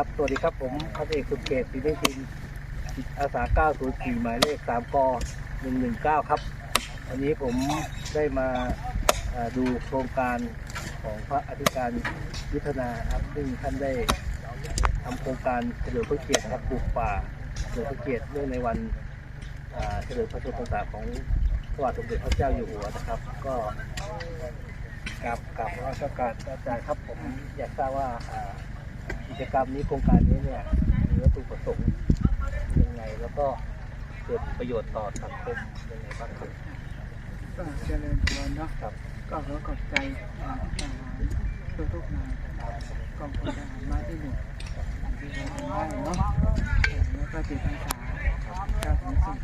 ครับสวัสดีครับผมพันเอกสุเกตศรีเดชินจิตอาสา 904 หมายเลข 3ก119 ครับ วันนี้ผมได้มาดูโครงการของพระอธิการยุทธนาครับ ซึ่งท่านได้ทำโครงการเฉลิมพระเกียรติครับปลูกป่าเฉลิมพระเกียรติเนื่องในวันเฉลิมพระชนมพรรษาของพระบาทสมเด็จพระเจ้าอยู่หัวนะครับ ก็กับกับราชการอาจารย์ครับผมอยากทราบว่า จกรรมนี้โครงการนี้เนี่ยมีวัตถุประสงค์ยังไงแล้วก็เกิดประโยชน์ต่อสังคมยังไงบ้างครับก็เจริญพรเนาะครับก็ขอขอบใจทหารทุกทุกๆนายกองพลทหารมาที่หนึ่งที่เราทำได้เนาะแล้วก็จิตอาสาก้าถึงสิบ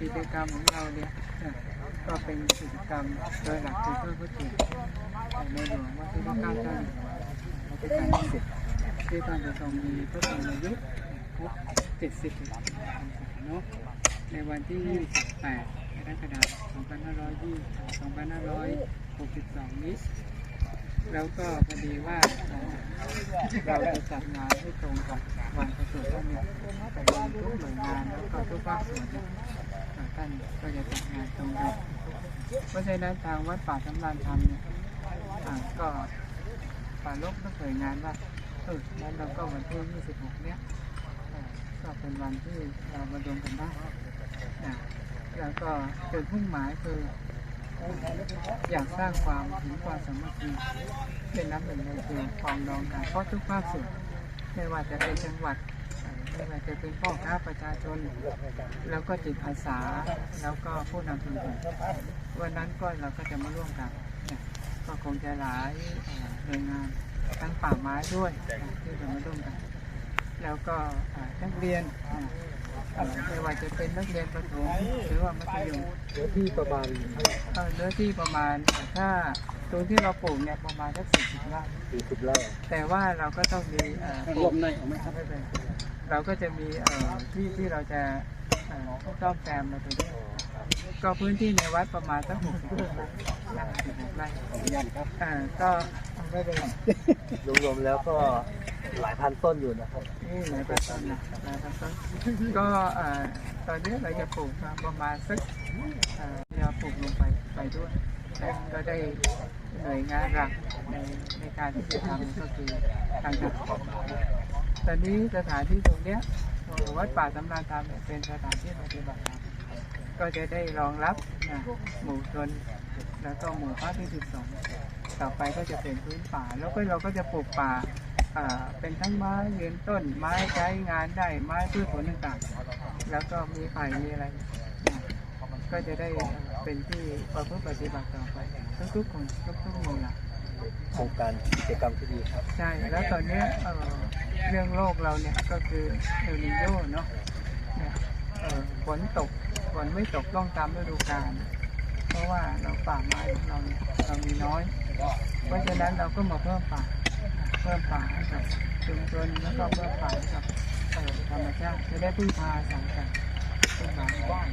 กิจกรรมของเราเนี่ยก็เป็นกิจกรรมโดยหลักคือเพื่อพระเกียรติในหลวงว่าที่พระเก้าเจ้าอยู่หัวรัชกาลที่สิบ ที่ท่านจะทรงมีพระชนมายุครบเจ็ดสิบพรรษาเนาะในวันที่ 28กรกฎาคม2562 นี้ แล้วก็พอดีว่าเราจะจัดงานให้ตรงกับวันประสูติท่านเนี่ยแต่ทุกหน่วยงานแล้วก็ทุกภาคส่วนเนี่ยเอ่อท่านก็จะจัดงานตรงกันเพราะฉะนั้นทางวัดป่าสำรานธรรมเนี่ยก็ป่าลบต้องเผยงานว่า เออนั้นเราก็วันที่ 26 เนี้ยก็เป็นวันที่เรามาดมกันได้นะแล้วก็จุดมุ่งหมายคืออยากสร้างความถึงความสามัคคีเป็นน้ำหนึ่งในคือความรองกันเพราะทุกภาคส่วนไม่ว่าจะเป็นจังหวัดไม่ว่าจะเป็นพ่อค้าประชาชน แล้วก็จิตอาสา แล้วก็ผู้นำชุมชนวันนั้นก็เราก็จะมาร่วมกันก็คงจะหลายหน่วยงาน ทั้งป่าไม้ด้วยนะที่จะมาร่วมกัน แล้วก็เอ่อนักเรียนนะเอ่อไม่ว่าจะเป็นนักเรียนประถมหรือว่ามัธยมเนื้อที่ประมาณเท่าไหร่เอ่อเนื้อที่ประมาณถ้าตรงที่เราปลูกเนี่ยประมาณสักสี่สิบไร่สี่สิบไร่แต่ว่าเราก็ต้องมีเอ่อปลูกในไม่ครับไม่เป็นเราก็จะมีเอ่อที่ที่เราจะเอ่อซ่อมแซมมาตรงนี้ก็พื้นที่ในวัดประมาณสักหกสิบไร่นะ60ไร่เอ่อก็ ไม่เป็นไรรวมๆแล้วก็หลายพันต้นอยู่นะครับหลายพันต้นนะหลายพันต้นก็อ่อตอนนี้เราจะปลูกประมาณสักเอ่อเราปลูกลงไปไปด้วยแล้วก็ได้หน่วยงานหลักในในการที่จะทำก็คือทางทหารตอนนี้สถานที่ตรงเนี้ยวัดป่าสำราญธรรมเป็นสถานที่ปฏิบัติธรรมก็จะได้รองรับหมู่ชน แล้วก็หมู่พระที่สิบสองต่อไปก็จะเป็นพื้นป่า แล้วก็เราก็จะปลูกป่าอ่าเป็นทั้งไม้ยืนต้นไม้ใช้งานได้ไม้พืชผลต่างๆ แล้วก็มีไผ่มีอะไรนะก็จะได้เป็นที่ประพฤติปฏิบัติต่อไปทุกๆคนทุกๆหมู่ละโครงการกิจกรรมที่ดีครับ ใช่ แล้วตอนเนี้ยเอ่อเรื่องโลกเราเนี่ยก็คือเอลนิโยเนาะเนี่ยเอ่อฝนตกฝนไม่ตกต้องตามฤดูกาลเพราะ ว่าเราป่าไม้ของเราเนี่ยเรามีน้อย เพราะฉะนั้นเราก็มาเพิ่มป่า เพิ่มป่าให้กับชุมชนแล้วก็เพิ่มป่าให้กับธรรมชาติจะได้พึ่งพาอาศัยกันพึ่งพาบ้าน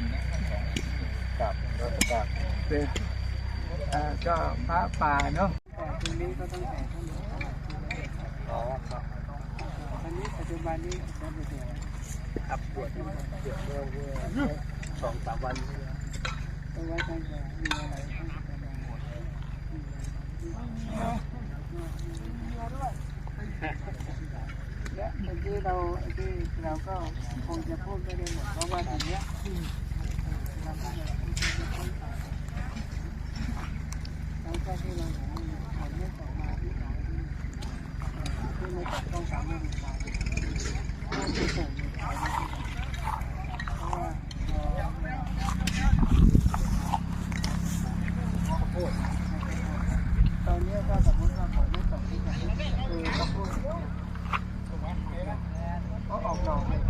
กับราชการเป็นเอ่อก็พระป่าเนาะแต่ทีนี้ก็ต้องแต่ท่านอ๋อครับตอนนี้ปัจจุบันนี้เราไปเจอครับบวชเดี๋ยวเมื่อเมื่อสองสามวัน และเมื่อกี้เราที่เราก็คงจะพูดไม่ได้หมดเพราะว่าตรงเนี้ยเราก็จะแล้วก็ที่เราเห็นผลไม่ออกมาที่ไหนที่ไม่ต้องสามารถที่ส่ง เนี้ยถ้าสมมติว่าผมไม่ตกที่ไหนคือต้อพูดออกดอก